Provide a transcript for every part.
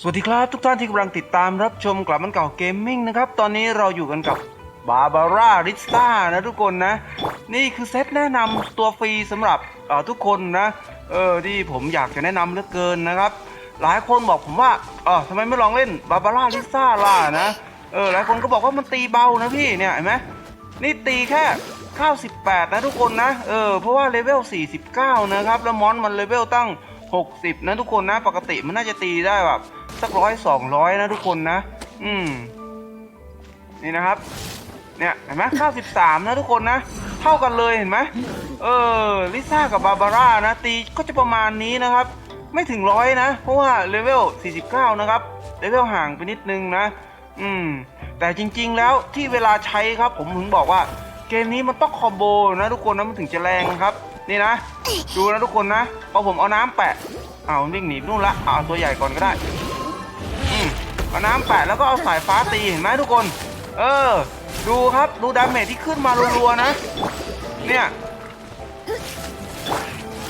สวัสดีครับทุกท่านที่กำลังติดตามรับชมกลับมันเก่าเกมมิ่งนะครับ ตอนนี้เราอยู่กันกับบาบาร่าริสตานะทุกคนนะ นี่คือเซตแนะนำตัวฟรีสำหรับทุกคนนะเออที่ผมอยากจะแนะนำเหลือเกินนะครับ หลายคนบอกผมว่าเออทำไมไม่ลองเล่นบาบาร่าริสตาล่ะนะเออหลายคนก็บอกว่ามันตีเบานะพี่เนี่ยเห็นไหมนี่ตีแค่98นะทุกคนนะเออเพราะว่าเลเวล49นะครับแล้วมอนมันเลเวลตั้ง 60 นะทุกคนนะ ปกติมันน่าจะตีได้แบบสักร้อยสองร้อยนะทุกคนนะ อืม นี่นะครับ เนี่ยเห็นไหม93นะทุกคนนะ เท่ากันเลยเห็นไหมเออลิซ่ากับบาบาร่านะ ตีก็จะประมาณนี้นะครับ ไม่ถึงร้อยนะ เพราะว่าเลเวล49นะครับเลเวลห่างไปนิดนึงนะ อืม แต่จริง ๆ แล้วที่เวลาใช้ครับ ผมถึงบอกว่า เกมนี้มันต้องคอมโบนะทุกคนนะมันถึงจะแรงครับ นี่นะ ดูนะทุกคนนะพอผมเอาน้ำแปะเอาวิ่งหนีนู่นละเอาตัวใหญ่ก่อนก็ได้อืมเอาน้ำแปะแล้วก็เอาสายฟ้าตีเห็นไหมทุกคน เออ ดูครับดูดาเมจที่ขึ้นมารัวๆนะ เนี่ย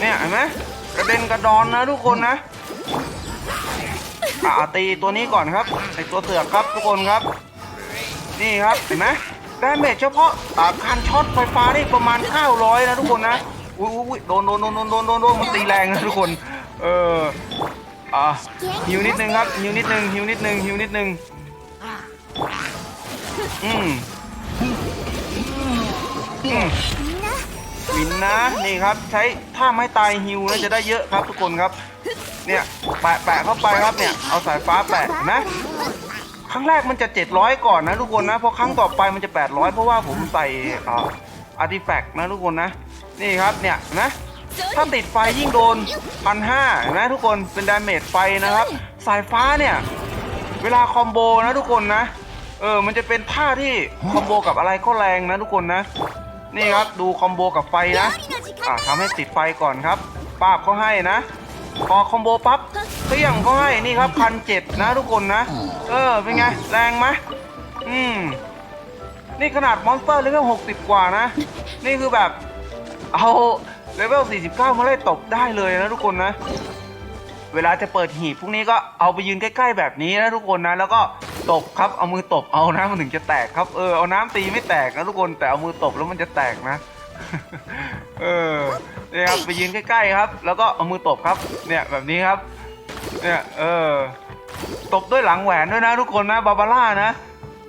เนี่ยเห็นไหมกระเด็นกระดอนนะทุกคนนะอ่าตีตัวนี้ก่อนครับไอตัวเสือกครับทุกคนครับ นี่ครับเห็นไหมดาเมจเฉพาะการช็อตไฟฟ้านี่ประมาณ 900 นะทุกคนนะ อุ้ยอุ้ยโดนโดนโดนโดนโดนโดนโดนมันตีแรงนะทุกคน เอออ่าฮิวนิดนึงครับฮิวนิดนึงฮิวนิดนึงฮิวนิดนึงอืมอืมวินนะนี่ครับ ใช้ถ้าไม่ตายฮิวแล้วจะได้เยอะครับทุกคนครับ เนี่ยแปะแปะเข้าไปครับเนี่ยเอาสายฟ้าแปะนไหมครั้งแรกมันจะ 700 ก่อนนะทุกคนนะพอครั้งต่อไปมันจะ 800 เพราะว่าผมใส่อ่าอาร์ติแฟกต์นะทุกคนนะ นี่ครับเนี่ยเห็นไหมถ้าติดไฟยิ่งโดนพันห้าเห็นไหมทุกคนเป็นดาเมจไฟนะครับ สายฟ้าเนี่ยเวลาคอมโบนะทุกคนนะเออมันจะเป็นท่าที่คอมโบกับอะไรก็แรงนะทุกคนนะ นี่ครับดูคอมโบกับไฟนะอ่าทำให้ติดไฟก่อนครับป้าบเขาให้นะพอคอมโบปั๊บเปี้ยงเขาให้นี่ครับพันเจ็ดนะทุกคนนะเออเป็นไงแรงไหมอืมนี่ขนาดมอนสเตอร์เลเวลหกสิบกว่านะ นี่คือแบบ เอาเลเวลสี่สิบเก้ามาไล่ตบได้เลยนะทุกคนนะ เวลาจะเปิดหีบพวกนี้ก็เอาไปยืนใกล้ๆแบบนี้นะทุกคนนะ แล้วก็ตบครับ เอามือตบ เอานะมันถึงจะแตกครับ เออ เอาน้ำตีไม่แตกนะทุกคน แต่เอามือตบแล้วมันจะแตกนะ เออ เนี่ยครับไปยืนใกล้ๆครับ แล้วก็เอามือตบครับ เนี่ยแบบนี้ครับ เนี่ย เออ ตบด้วยหลังแหวนด้วยนะ ทุกคนนะ บาบาร่านะ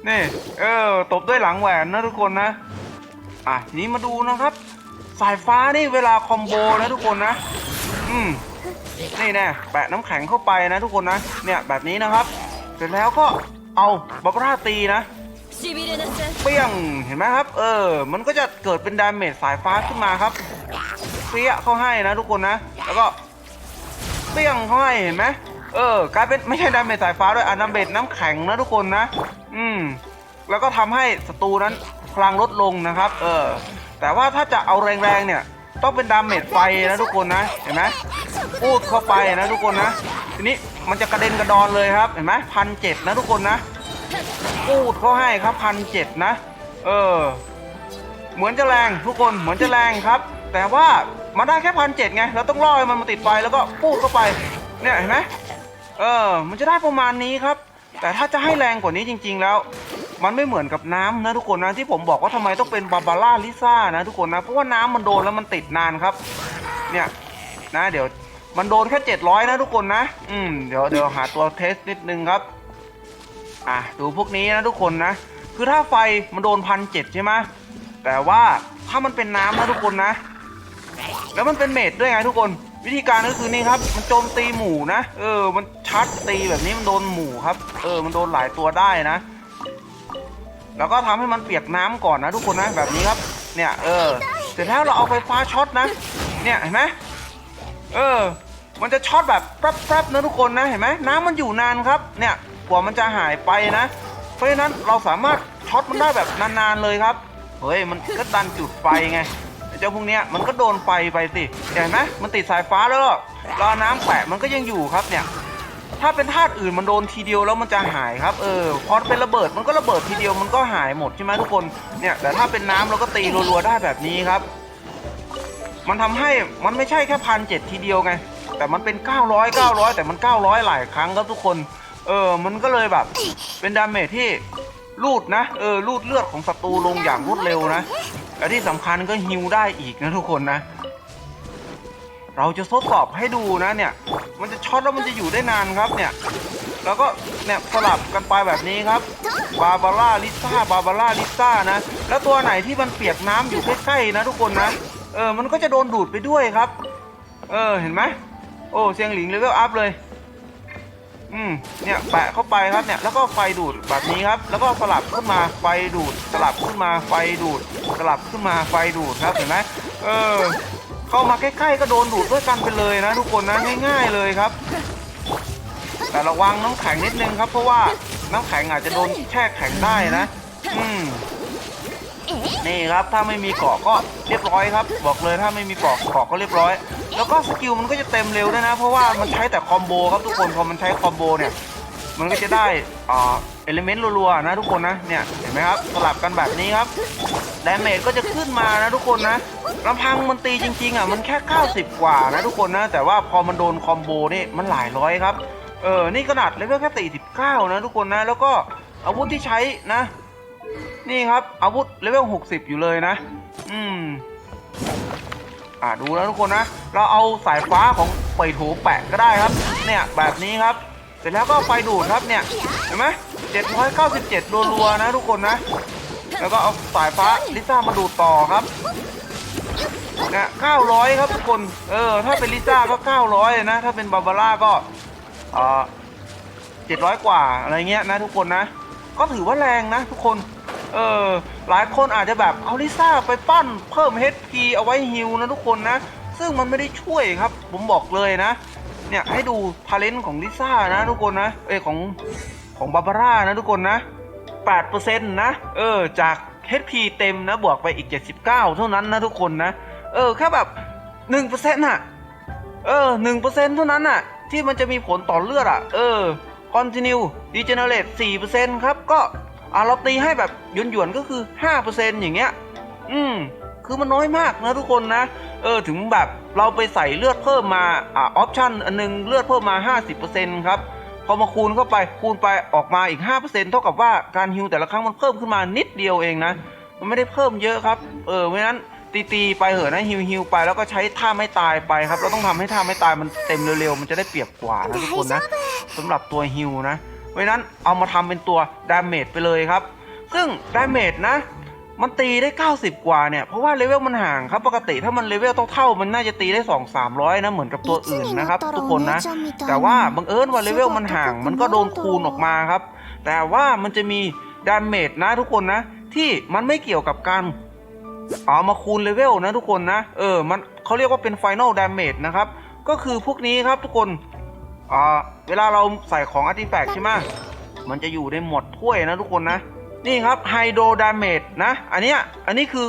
นี่ เออ ตบด้วยหลังแหวนนะทุกคนนะ อะ นี้มาดูนะครับายฟ้านี่เวลาคอมโบนะทุกคนนะ อืมนี่แน่แปะน้ำแข็งเข้าไปนะทุกคนนะ เนี่ยแบบนี้นะครับ เสร็จแล้วก็เอาบับราตีนะเปี้ยงเห็นไหมครับ เออ มันก็จะเกิดเป็นดาเมจสายฟ้าขึ้นมาครับเปี้ยเข้าให้นะทุกคนนะ แล้วก็เปี้ยงเข้าให้เห็นไหมเออกลายเป็นไม่ใช่ดาเมจสายฟ้าด้วยอน้ำเบ็ดน้ำแข็งนะทุกคนนะ อืม แล้วก็ทำให้ศัตรูนั้นพลังลดลงนะครับ เออ แต่ว่าถ้าจะเอาแรงๆเนี่ยต้องเป็นดาเมจไฟนะทุกคนนะเห็นไหมพูดเข้าไปนะทุกคนนะ ทีนี้มันจะกระเด็นกระดอนเลยครับเห็นไหมพันเจ็ดนะทุกคนนะพูดเขาให้ครับพันเจ็ดนะ เออ เหมือนจะแรงทุกคนเหมือนจะแรงครับ แต่ว่ามันได้แค่พันเจ็ดไงเราต้องล่อให้มันมาติดไฟแล้วก็พูดเข้าไปเนี่ยเห็นไหมเออ มันจะได้ประมาณนี้ครับ แต่ถ้าจะให้แรงกว่านี้จริง ๆ แล้ว มันไม่เหมือนกับน้ำนะทุกคนนะที่ผมบอกว่าทำไมต้องเป็นบาบาร่าลิซ่านะทุกคนนะเพราะว่าน้ำมันโดนแล้วมันติดนานครับ เนี่ยนะเดี๋ยวมันโดนแค่ 700 นะทุกคนนะ อืม เดี๋ยวเดี๋ยวหาตัวเทสนิดนึงครับ อะ ดูพวกนี้นะทุกคนนะ คือถ้าไฟมันโดนพันเจ็ดใช่ไหมแต่ว่าถ้ามันเป็นน้ำนะทุกคนนะ แล้วมันเป็นเมดด้วยไงทุกคน วิธีการก็คือนี่ครับ มันโจมตีหมู่นะ เออ มันชัดตีแบบนี้มันโดนหมู่ครับ เออ มันโดนหลายตัวได้นะ แล้วก็ทำให้มันเปียกน้ำก่อนนะทุกคนนะแบบนี้ครับ เนี่ยเออเสร็จแล้วเราเอาไฟฟ้าช็อตนะ เนี่ยเห็นไหมเออ มันจะช็อตแบบแป๊บๆนะทุกคนนะเห็นไหมน้ำมันอยู่นานครับ เนี่ยกว่ามันจะหายไปนะ เพราะฉะนั้นเราสามารถช็อตมันได้แบบนานๆเลยครับเฮ้ยมันก็ดันจุดไฟไงเจ้าพวกเนี้ยมันก็โดนไฟไปสิเห็นไหมมันติดสายฟ้าแล้วก็รอน้ำแปะมันก็ยังอยู่ครับเนี่ย ถ้าเป็นธาตุอื่นมันโดนทีเดียวแล้วมันจะหายครับเออพอเป็นระเบิดมันก็ระเบิดทีเดียวมันก็หายหมดใช่ไหมทุกคนเนี่ยแต่ถ้าเป็นน้ำเราก็ตีรัวๆได้แบบนี้ครับ มันทำให้มันไม่ใช่แค่พันเจ็ดทีเดียวไงแต่มันเป็น 900 900 แต่มัน 900 หลายครั้งครับทุกคน เออ มันก็เลยแบบ เป็นดาเมจที่ลูดนะ เออลูดเลือดของศัตรูลงอย่างรวดเร็วนะ และที่สำคัญก็ฮิวได้อีกนะทุกคนนะ เราจะทดสอบให้ดูนะเนี่ย มันจะช็อตแล้วมันจะอยู่ได้นานครับเนี่ย แล้วก็เนี่ยสลับกันไปแบบนี้ครับ บาบาร่าลิซ่า บาบาร่าลิซ่านะ แล้วตัวไหนที่มันเปียกน้ำอยู่ใกล้ๆนะทุกคนนะ เออ มันก็จะโดนดูดไปด้วยครับ เออ เห็นไหม โอ้ เสียงหลิงเลเวลอัพเลย อืม เนี่ย แปะเข้าไปครับเนี่ย แล้วก็ไฟดูดแบบนี้ครับ แล้วก็สลับขึ้นมา ไฟดูด สลับขึ้นมา ไฟดูด สลับขึ้นมา ไฟดูดครับ เห็นไหมเออ เข้ามาใกล้ๆก็โดนดูดด้วยกันไปเลยนะ ทุกคนนะง่าย ๆเลยครับ แต่ระวังน้ำแข็งนิดนึงครับ เพราะว่าน้ำแข็งอาจจะโดนแช่แข็งได้นะอืมนี่ครับถ้าไม่มีเกาะก็เรียบร้อยครับ บอกเลยถ้าไม่มีเกาะเกาะก็เรียบร้อย แล้วก็สกิลมันก็จะเต็มเร็วด้วยนะ เพราะว่ามันใช้แต่คอมโบครับทุกคนพอมันใช้คอมโบเนี่ยมันก็จะได้อ่าเอลิเมนต์รัวๆนะทุกคนนะเนี่ยเห็นไหมครับสลับกันแบบนี้ครับ ดาเมจก็จะขึ้นมานะทุกคนนะลำพังมันตีจริงๆอะมันแค่ 90 กว่านะทุกคนนะ แต่ว่าพอมันโดนคอมโบนี่มันหลายร้อยครับเออนี่ขนาดเลเวลแค่49นะทุกคนนะ แล้วก็อาวุธที่ใช้นะ นี่ครับอาวุธเลเวล60อยู่เลยนะ อืมอ่าดูแล้วทุกคนนะ เราเอาสายฟ้าของเปิดหูแปะก็ได้ครับ เนี่ยแบบนี้ครับ เสร็จแล้วก็ไฟดูดครับเนี่ย เห็นไหม797รัวๆนะทุกคนนะ แล้วก็เอาสายฟ้าลิซ่ามาดูดต่อครับเนี่ย900 ครับทุกคน เออ ถ้าเป็นลิซ่าก็ 900 นะ ถ้าเป็นบาบาร่าก็เอ่อ700 กว่า อะไรเงี้ยนะทุกคนนะ ก็ถือว่าแรงนะทุกคน เออ หลายคนอาจจะแบบ เอาลิซ่าไปปั้นเพิ่ม HP เอาไว้ฮิวนะทุกคนนะ ซึ่งมันไม่ได้ช่วยครับ ผมบอกเลยนะ เนี่ยให้ดูทาเลนต์ของลิซ่านะทุกคนนะ เอ้ยของของบาบาร่านะทุกคนนะ 8%นะเออจาก HP เต็มนะบวกไปอีก 79 เท่านั้นนะทุกคนนะ เออแค่แบบ1%น่ะเออ1%เท่านั้นน่ะ ที่มันจะมีผลต่อเลือดอะ เออ continue degenerate 4%ครับ ก็อะเราตีให้แบบหยวนๆก็คือ 5%อย่างเงี้ย อืม คือมันน้อยมากนะทุกคนนะ เออ ถึงแบบเราไปใส่เลือดเพิ่มมา อะออปชั่นอันนึงเลือดเพิ่มมา 50%ครับ พอมาคูณเข้าไปคูณไปออกมาอีก 5%เท่ากับว่าการฮิวแต่ละครั้งมันเพิ่มขึ้นมานิดเดียวเองนะ มันไม่ได้เพิ่มเยอะครับ เออเพราะฉะนั้นตีตีๆไปเหอะนะฮิวฮิวไปแล้วก็ใช้ท่าไม่ตายไปครับ เราต้องทำให้ท่าไม่ตายมันเต็มเร็วๆ มันจะได้เปรียบกว่านะทุกคนนะสำหรับตัวฮิวนะเพราะฉะนั้นเอามาทำเป็นตัวดาเมจไปเลยครับ ซึ่งดาเมจนะ มันตีได้ 90 กว่าเนี่ย เพราะว่าเลเวลมันห่างครับ ปกติถ้ามันเลเวลเท่าๆมันน่าจะตีได้ 2 300 นะ เหมือนกับตัวอื่นนะครับ ทุกคนนะ แต่ว่าบังเอิญว่าเลเวลมันห่าง มันก็โดนคูณออกมาครับ แต่ว่ามันจะมีดาเมจนะทุกคนนะ ที่มันไม่เกี่ยวกับการเอามาคูณเลเวลนะทุกคนนะ เออ มันเขาเรียกว่าเป็น Final Damage นะครับ ก็คือพวกนี้ครับทุกคนอ่าเวลาเราใส่ของอาร์ติแฟกต์ใช่ไหมมันจะอยู่ในหมวดถ้วยนะทุกคนนะ นี่ครับไฮโดรดาเมจนะ อันเนี้ยอันนี้คือ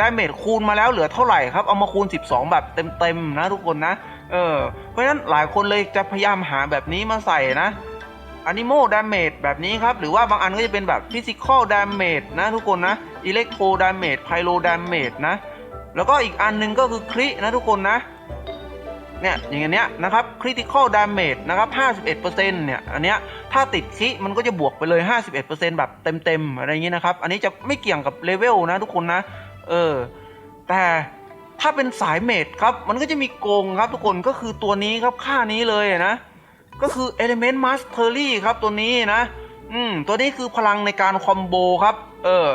ดาเมจคูณมาแล้วเหลือเท่าไหร่ครับ เอามาคูณ 12 แบบเต็มๆนะทุกคนนะ เออ เพราะฉะนั้นหลายคนเลยจะพยายามหาแบบนี้มาใส่นะอนิโมดาเมจแบบนี้ครับ หรือว่าบางอันก็จะเป็นแบบฟิสิกอลดาเมจนะทุกคนนะอิเล็กโทรดาเมจไพโลดาเมจนะ แล้วก็อีกอันหนึงก็คือครินะทุกคนนะ เนี่ยอย่างเงี้ยนะครับ critical damage นะครับ51%เนี่ยอันเนี้ยถ้าติดคิมันก็จะบวกไปเลย 51%แบบเต็มๆอะไรอย่างงี้นะครับ อันนี้จะไม่เกี่ยงกับเลเวลนะทุกคนนะ เออ แต่ถ้าเป็นสายเมดครับ มันก็จะมีโกงครับทุกคนก็คือตัวนี้ครับค่านี้เลยนะ ก็คือ element mastery ครับตัวนี้นะ อืม ตัวนี้คือพลังในการคอมโบครับ เออ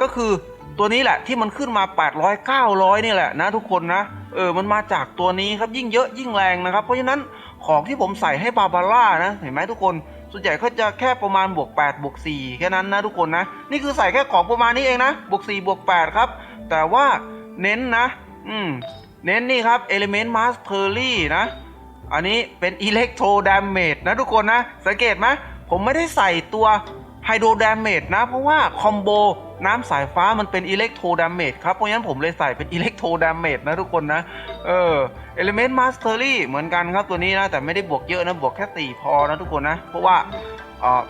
ก็คือ ตัวนี้แหละที่มันขึ้นมา 800 900 นี่แหละนะทุกคนนะ เออมันมาจากตัวนี้ครับยิ่งเยอะยิ่งแรงนะครับ เพราะฉะนั้นของที่ผมใส่ให้บาบาร่านะ เห็นไหมทุกคน ส่วนใหญ่เขาจะแค่ประมาณบวก8บวก4แค่นั้นนะทุกคนนะ นี่คือใส่แค่ของประมาณนี้เองนะบวก4บวก8ครับ แต่ว่าเน้นนะ อืมเน้นนี่ครับ element mastery นะ อันนี้เป็น electro damage นะทุกคนนะ สังเกตไหมผมไม่ได้ใส่ตัว hydro damage นะ เพราะว่าคอมโบ น้ำสายฟ้ามันเป็น electro damage ครับ เพราะฉะนั้นผมเลยใส่เป็น electro damage นะทุกคนนะ เออ element mastery เหมือนกันครับตัวนี้นะ แต่ไม่ได้บวกเยอะนะ บวกแค่4พอนะทุกคนนะ เพราะว่าเออ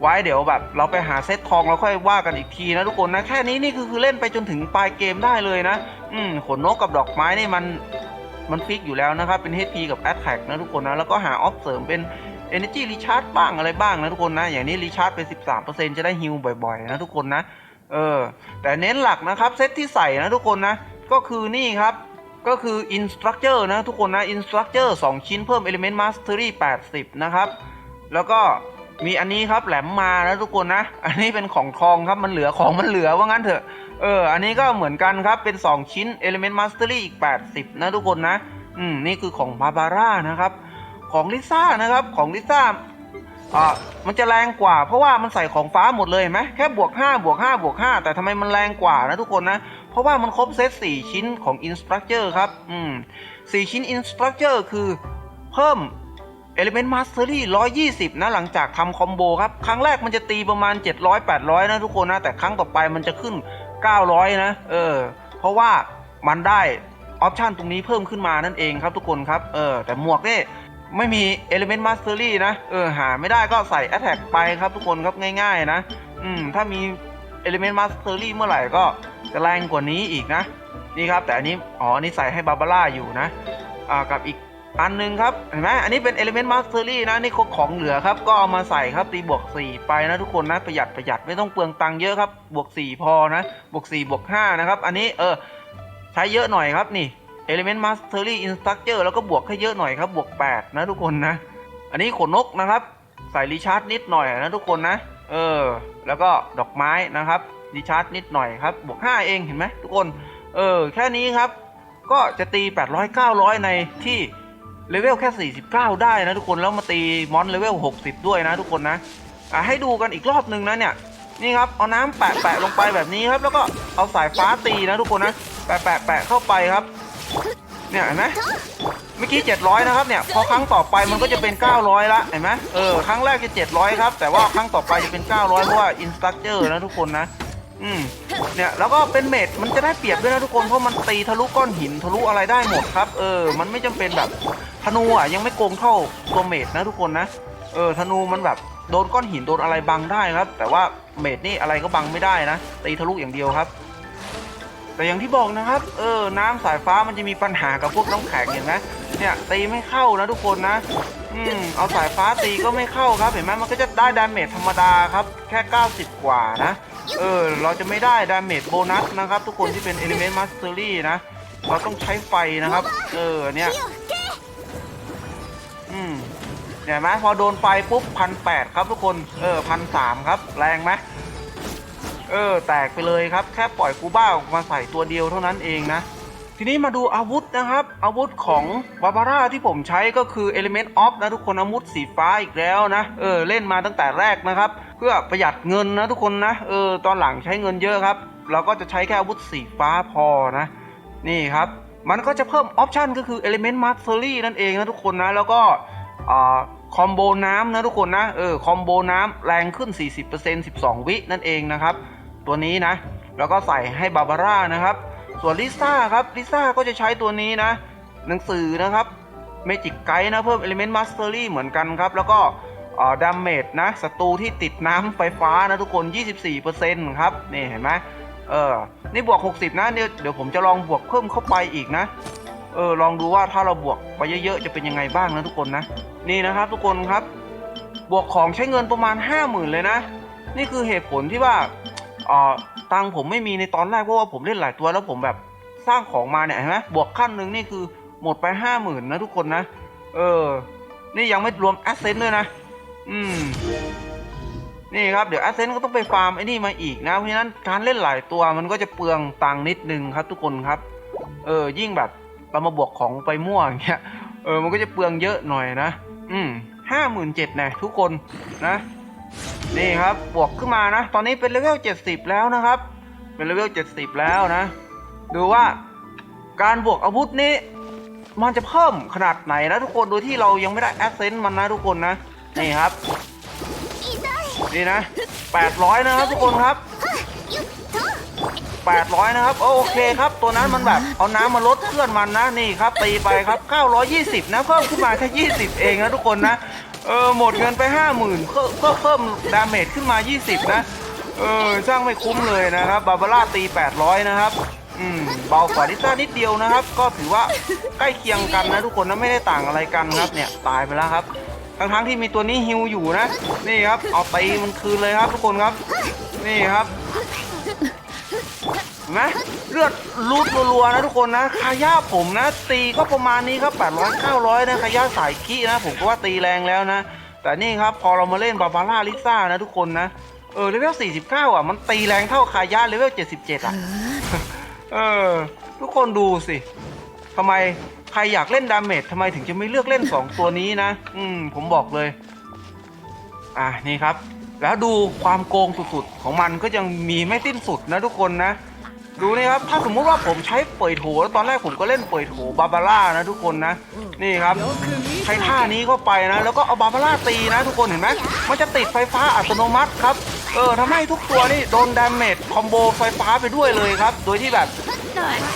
ไว้เดี๋ยวแบบเราไปหาเซตทองแล้วค่อยว่ากันอีกทีนะทุกคนนะ แค่นี้นี่คือคือเล่นไปจนถึงปลายเกมได้เลยนะ อืมขนนกกับดอกไม้นี่มันมันฟิกอยู่แล้วนะครับ เป็น HP กับ Attack นะทุกคนนะ แล้วก็หาออฟเสริมเป็น Energy Recharge บ้างอะไรบ้างนะทุกคนนะ อย่างนี้ Recharge ไป13%จะได้ฮิลบ่อยๆ นะทุกคนนะ เออแต่เน้นหลักนะครับเซตที่ใส่นะทุกคนนะก็คือนี่ครับก็คือ Instructor นะทุกคนนะ Instructor 2ชิ้นเพิ่ม Element Mastery 80 นะครับ แล้วก็มีอันนี้ครับแหลมมานะทุกคนนะ อันนี้เป็นของทองครับมันเหลือของมันเหลือว่างั้นเถอะเอออันนี้ก็เหมือนกันครับเป็น 2 ชิ้น Element Mastery อีก 80 นะทุกคนนะอืมนี่คือของบาบาร่านะครับ ของลิซ่านะครับของลิซ่า อ่ามันจะแรงกว่า เพราะว่ามันใส่ของฟ้าหมดเลยเห็นไหมแค่บวก5บวก5บวก5แต่ทำไมมันแรงกว่านะทุกคนนะ เพราะว่ามันครบเซต4ชิ้นของ Instructor ครับ อืม4ชิ้น Instructor คือเพิ่ม Element Mastery 120 นะ หลังจากทำคอมโบครับ ครั้งแรกมันจะตีประมาณ 700 800 นะทุกคนนะ แต่ครั้งต่อไปมันจะขึ้น 900 นะ เออ เพราะว่ามันได้ออปชันตรงนี้เพิ่มขึ้นมานั่นเองครับทุกคนครับ เออ แต่หมวกเนี่ ไม่มี Element Mastery นะ เออ หาไม่ได้ก็ใส่ Attack ไปครับทุกคนครับง่ายๆนะ อืม ถ้ามี Element Mastery เมื่อไหร่ก็จะแรงกว่านี้อีกนะ นี่ครับ แต่อันนี้ อ๋ออันนี่ใส่ให้บาบาร่าอยู่นะ อ่า กับอีกอันหนึงครับ เห็นไหมอันนี้เป็น Element Mastery นะ นี่ของเหลือครับ ก็เอามาใส่ครับ ตีบวก 4 ไปนะทุกคนนะ ประหยัดประหยัดไม่ต้องเปลืองตังค์เยอะครับ บวก 4 พอนะ บวก 4 บวก 5 นะครับ อันนี้ เออ ใช้เยอะหน่อยครับนี่ Element Mastery Instructor แล้วก็บวกให้เยอะหน่อยครับ บวก 8 นะทุกคนนะ อันนี้ขนนกนะครับ ใส่รีชาร์จนิดหน่อยนะทุกคนนะ เออ แล้วก็ดอกไม้นะครับรีชาร์จนิดหน่อยครับ บวก 5 เองเห็นไหมทุกคน เออ แค่นี้ครับ ก็จะตี 800 900 ในที่เลเวลแค่ 49 ได้นะทุกคน แล้วมาตีมอนเลเวล 60 ด้วยนะทุกคนนะอะให้ดูกันอีกรอบหนึ่งนะเนี่ย นี่ครับ เอาน้ำแปะแปะลงไปแบบนี้ครับ แล้วก็เอาสายฟ้าตีนะทุกคนนะ แปะแปะแปะเข้าไปครับ เนี่ยเห็นไหมเมื่อกี้700นะครับเนี่ยพอครั้งต่อไปมันก็จะเป็น 900 ละเห็นไหมเออครั้งแรกจะ 700 ครับ แต่ว่าครั้งต่อไปจะเป็น 900 เพราะว่า instructor นะทุกคนนะอืมเนี่ยแล้วก็เป็นเมดมันจะได้เปรียบด้วยนะทุกคนเพราะมันตีทะลุก้อนหินทะลุอะไรได้หมดครับเออ มันไม่จำเป็นแบบธนูอะยังไม่โกงเท่าตัวเมดนะทุกคนนะเออธนูมันแบบโดนก้อนหินโดนอะไรบังได้ครับ แต่ว่าเมดนี่อะไรก็บังไม่ได้นะตีทะลุอย่างเดียวครับ แต่อย่างที่บอกนะครับ เออ น้ำสายฟ้ามันจะมีปัญหากับพวกน้ำแข็งเห็นไหมเนี่ยตีไม่เข้านะทุกคนนะอืมเอาสายฟ้าตีก็ไม่เข้าครับ เห็นไหมมันก็จะได้ดาเมจธรรมดาครับ แค่ 90 กว่านะ เออ เราจะไม่ได้ดาเมจโบนัสนะครับ ทุกคนที่เป็น Element Mastery นะ เราต้องใช้ไฟนะครับ เออ เนี่ย อืมเห็นไหมพอโดนไฟปุ๊บพันแปดครับทุกคน เออพันสามครับ แรงไหม เออแตกไปเลยครับ แค่ปล่อยกูบ้าออกมาใส่ตัวเดียวเท่านั้นเองนะ ทีนี้มาดูอาวุธนะครับ อาวุธของบาบาร่าที่ผมใช้ก็คือ Element of นะทุกคนอาวุธสีฟ้าอีกแล้วนะ เออเล่นมาตั้งแต่แรกนะครับ เพื่อประหยัดเงินนะทุกคนนะ เออตอนหลังใช้เงินเยอะครับ เราก็จะใช้แค่อาวุธสีฟ้าพอนะ นี่ครับมันก็จะเพิ่มออปชันก็คือ Element Mastery นั่นเองนะทุกคนนะ แล้วก็คอมโบน้ำนะทุกคนนะ เออ คอมโบน้ำแรงขึ้น 40% 12 วินั่นเองนะครับ ตัวนี้นะ แล้วก็ใส่ให้บาบาร่านะครับ ส่วนลิซ่าครับลิซ่าก็จะใช้ตัวนี้นะ หนังสือนะครับเมจิกไกด์นะเพิ่ม Element Mastery เหมือนกันครับ แล้วก็ดาเมจนะศัตรูที่ติดน้ำไฟฟ้านะทุกคน 24%ครับ นี่เห็นไหมเออ นี่บวก 60 นะเดี๋ยวเดี๋ยวผมจะลองบวกเพิ่มเข้าไปอีกนะ เออ ลองดูว่าถ้าเราบวกไปเยอะๆ จะเป็นยังไงบ้างนะทุกคนนะ นี่นะครับทุกคนครับ บวกของใช้เงินประมาณ 50,000 เลยนะ นี่คือเหตุผลที่ว่า อ่อตังผมไม่มีในตอนแรกเพราะว่าผมเล่นหลายตัวแล้วผมแบบสร้างของมาเนี่ยเห็นไหมบวกขั้นหนึ่งนี่คือหมดไป50,000นนะทุกคนนะ เออ นี่ยังไม่รวมแอสเซนต์ด้วยนะ อืม นี่ครับเดี๋ยวแอสเซนต์ก็ต้องไปฟาร์มไอ้นี่มาอีกนะ เพราะฉะนั้นการเล่นหลายตัวมันก็จะเปลืองตังนิดนึงครับ ทุกคนครับ เออ ยิ่งแบบเรามาบวกของไปมั่วอย่างเงี้ย เออ มันก็จะเปลืองเยอะหน่อยนะ อืมห้าหมื่นเจ็ดนะทุกคนนะ นี่ครับบวกขึ้นมานะ ตอนนี้เป็นเลเวลเจ็ดสิบแล้วนะครับ เป็นเลเวลเจ็ดสิบแล้วนะ ดูว่าการบวกอาวุธนี้ มันจะเพิ่มขนาดไหนนะทุกคนโดยที่เรายังไม่ได้แอสเซนต์มันนะทุกคนนะ นี่ครับ นี่นะแปดร้อยนะครับทุกคนครับ800 นะครับ โอเคครับ ตัวนั้นมันแบบเอาน้ำมาลดเพื่อนมันนะ นี่ครับตีไปครับ 920 นะ เพิ่มขึ้นมาแค่ 20 เองนะทุกคนนะ เออหมดเงินไป50,000เพิ่มเพิ่มเพิ่มดาเมจขึ้นมา 20 นะ เออช่างไม่คุ้มเลยนะครับบาบาร่าตี 800 นะครับอืมเบากว่าลิซ่านิดเดียวนะครับ ก็ถือว่าใกล้เคียงกันนะทุกคนนะไม่ได้ต่างอะไรกันครับเนี่ยตายไปแล้วครับทั้งทั้งที่มีตัวนี้ฮิวอยู่นะ นี่ครับเอาตีมันคืนเลยครับทุกคนครับ นี่ครับเห็นไหม เลือดรูดรัวๆนะทุกคนนะคาย่าผมนะ ตีก็ประมาณนี้ครับ 800 900 นะคาย่าสายขี้นะ ผมก็ว่าตีแรงแล้วนะ แต่นี่ครับพอเรามาเล่นบาบาร่าลิซ่านะทุกคนนะ เออเลเวล 49 อะ มันตีแรงเท่าคาย่าเลเวล 77 อะ เออ ทุกคนดูสิทำไมใครอยากเล่นดาเมจทำไมถึงจะไม่เลือกเล่น 2 ตัวนี้นะ อืม ผมบอกเลย อะนี่ครับ แล้วดูความโกงสุดๆ ของมันก็ยังมีไม่สิ้นสุดนะทุกคนนะ ดูนี่ครับ ถ้าสมมุติว่าผมใช้เปิดโถแล้วตอนแรกผมก็เล่นเปิดโถบาบาร่านะทุกคนนะ นี่ครับ ใช้ท่านี้เข้าไปนะ แล้วก็เอาบาบาร่าตีนะ ทุกคนเห็นไหมมันจะติดไฟฟ้าอัตโนมัติครับ เออทำให้ทุกตัวนี่โดนดาเมจคอมโบไฟฟ้าไปด้วยเลยครับ โดยที่แบบ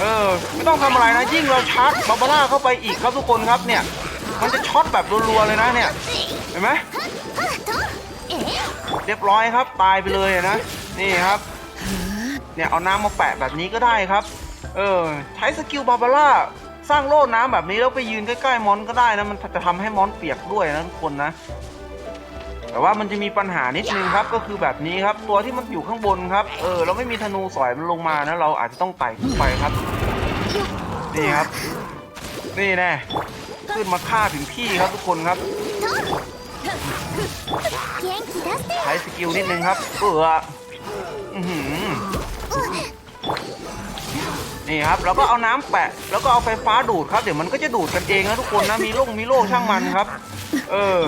เออ ไม่ต้องทำอะไรนะ ยิ่งเราชาร์จบาบาร่าเข้าไปอีกครับทุกคนครับเนี่ย มันจะช็อตแบบรัวๆเลยนะเนี่ย เห็นไหมเรียบร้อยครับตายไปเลยนะ นี่ครับ เนี่ยเอาน้ำมาแปะแบบนี้ก็ได้ครับ เออใช้สกิลบาบาร่าสร้างโล่น้ำแบบนี้แล้วไปยืนใกล้ๆมอนก็ได้นะมันจะทำให้มอนเปียกด้วยนะทุกคนนะแต่ว่ามันจะมีปัญหานิดนึงครับก็คือแบบนี้ครับ ตัวที่มันอยู่ข้างบนครับ เออ เราไม่มีธนูสอยมันลงมานะเราอาจจะต้องไต่ขึ้นไปครับนี่ครับ นี่แน่ขึ้นมาฆ่าถึงที่ครับทุกคนครับใช้สกิลนิดนึงครับเอออือ นี่ครับแล้วก็เอาน้ำแปะ แล้วก็เอาไฟฟ้าดูดครับ เดี๋ยวมันก็จะดูดกันเองนะทุกคนนะ มีโล่งมีโล่ช่างมันครับ เออ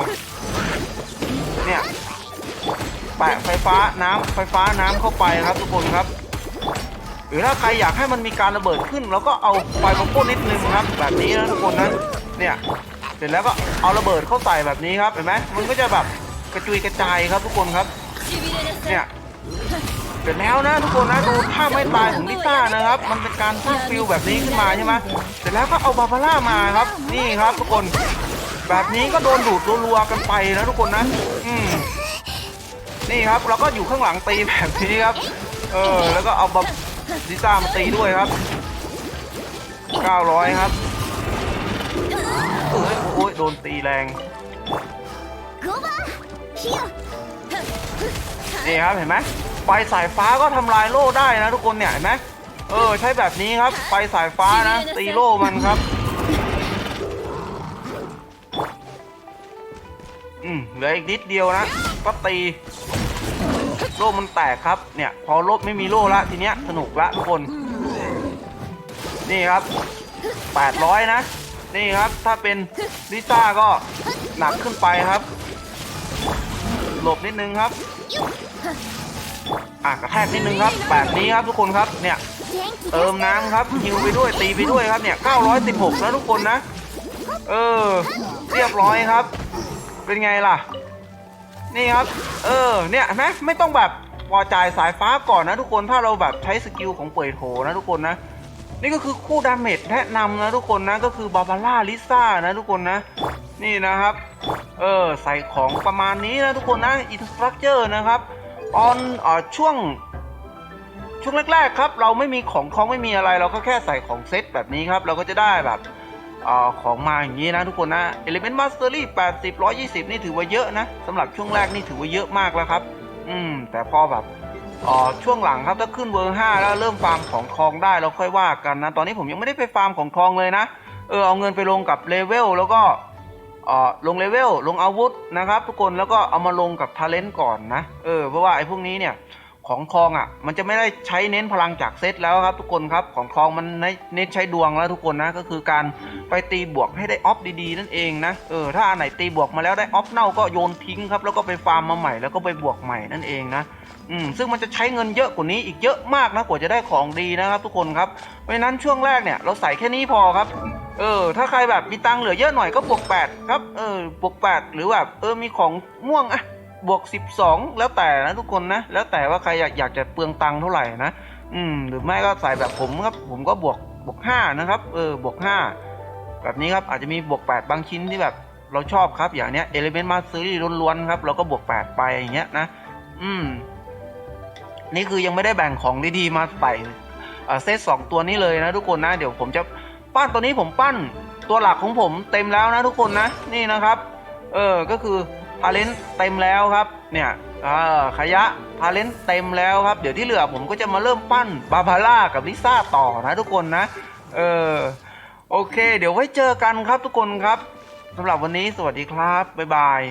เนี่ย แปะไฟฟ้าน้ำไฟฟ้าน้ำเข้าไปครับ ทุกคนครับ หรือถ้าใครอยากให้มันมีการระเบิดขึ้น แล้วก็เอาไฟมาพ่นนิดนึงครับ แบบนี้นะทุกคนนะเนี่ยเสร็จแล้วก็เอาระเบิดเข้าใส่แบบนี้ครับเห็นไหมมันก็จะแบบกระจุยกระจายครับทุกคนครับ เนี่ย เสร็จแล้วนะทุกคนนะดูภาพไม่ตายของลิต้านะครับ มันเป็นการสร้างฟิลแบบนี้ขึ้นมาใช่ไหมเสร็จแล้วก็เอาบาบาร่ามาครับ นี่ครับทุกคน แบบนี้ก็โดนดูดรัวๆกันไปนะทุกคนนะ อืมนี่ครับเราก็อยู่ข้างหลังตีแบบนี้ครับ เออ แล้วก็เอาบาลิต้ามาตีด้วยครับ900ครับโอ้ยโอ้ยโดนตีแรง นี่ครับเห็นไหมไฟสายฟ้าก็ทำลายโล่ได้นะทุกคนเนี่ยเห็นไหมเออใช้แบบนี้ครับไฟสายฟ้านะตีโล่มันครับ อืมเหลืออีกนิดเดียวนะก็ตีโล่มันแตกครับเนี่ย พอโล่ไม่มีโล่ละทีเนี้ยสนุกละทุกคน นี่ครับ800นะนี่ครับถ้าเป็นลิซ่าก็หนักขึ้นไปครับ หลบนิดนึงครับ อะกระแทกนิดนึงครับแบบนี้ครับทุกคนครับเนี่ยเติมน้ำครับฮิวไปด้วยตีไปด้วยครับเนี่ย 916นะทุกคนนะ เออ เรียบร้อยครับ เป็นไงล่ะ นี่ครับ เออ เนี่ยนไมไม่ต้องแบบพอจ่ายสายฟ้าก่อนนะทุกคนถ้าเราแบบใช้สกิลของเปิดโถนะทุกคนนะ นี่ก็คือคู่ดาเมจแนะนำนะทุกคนนะก็คือบาบาร่าลิซ่านะทุกคนนะ นี่นะครับ เออ ใส่ของประมาณนี้นะทุกคนนะอินสตรัคเจอร์นะครับ ตอนเอ่อช่วง ช่วงแรกๆครับ เราไม่มีของของไม่มีอะไร เราก็แค่ใส่ของเซตแบบนี้ครับ เราก็จะได้แบบเอ่อของมาอย่างนี้นะทุกคนนะ Element Mastery 80 120 นี่ถือว่าเยอะนะสำหรับช่วงแรกนี่ถือว่าเยอะมากแล้วครับ อืม แต่พอแบบออช่วงหลังครับถ้าขึ้นเวอร์5แล้วเริ่มฟาร์มของทองได้เราค่อยว่ากันนะ ตอนนี้ผมยังไม่ได้ไปฟาร์มของทองเลยนะ เออเอาเงินไปลงกับเลเวลแล้วก็ ลงเลเวลลงอาวุธนะครับ ทุกคนแล้วก็เอามาลงกับทาเลนต์ก่อนนะเออเพราะว่าไอ้พวกนี้เนี่ยของทองอะ มันจะไม่ได้ใช้เน้นพลังจากเซตแล้วครับ ทุกคนครับของทองมันเน้นใช้ดวงแล้วทุกคนนะก็คือการไปตีบวกให้ได้ออฟดีๆนั่นเองนะเออถ้าอันไหนตีบวกมาแล้วได้ออฟเน่าก็โยนทิ้งครับแล้วก็ไปฟาร์มมาใหม่แล้วก็ไปบวกใหม่นั่นเองนะอืมซึ่งมันจะใช้เงินเยอะกว่านี้อีกเยอะมากนะกว่าจะได้ของดีนะครับ ทุกคนครับเพราะฉะนั้นช่วงแรกเนี่ยเราใส่แค่นี้พอครับ เออ ถ้าใครแบบมีตังค์เหลือเยอะหน่อยก็บวก8ครับ เออ บวก8หรือแบบเออ มีของม่วงอะบวก12แล้วแต่นะทุกคนนะ แล้วแต่ว่าใครอยากอยากจะเปลืองตังค์เท่าไหร่นะ อืม หรือไม่ก็ใส่แบบผมครับ ผมก็บวกบวก5นะครับ เออ บวก5แบบนี้ครับ อาจจะมีบวก8บางชิ้นที่แบบเราชอบครับ อย่างเนี้ย Element Mastery ล้วนๆครับ เราก็บวก8ไปอย่างเงี้ยนะ อืม นี่คือยังไม่ได้แบ่งของดีๆมาใส่เซตสองตัวนี้เลยนะทุกคนนะ เดี๋ยวผมจะ ปั้นตัวนี้ผมปั้นตัวหลักของผมเต็มแล้วนะทุกคนนะนี่นะครับ เออก็คือทาเลนเต็มแล้วครับเนี่ยเออขยะทาเลนเต็มแล้วครับ เดี๋ยวที่เหลือผมก็จะมาเริ่มปั้นบาบาร่ากับลิซ่าต่อนะทุกคนนะเออโอเค เดี๋ยวไว้เจอกันครับทุกคนครับสำหรับวันนี้สวัสดีครับบ๊ายบาย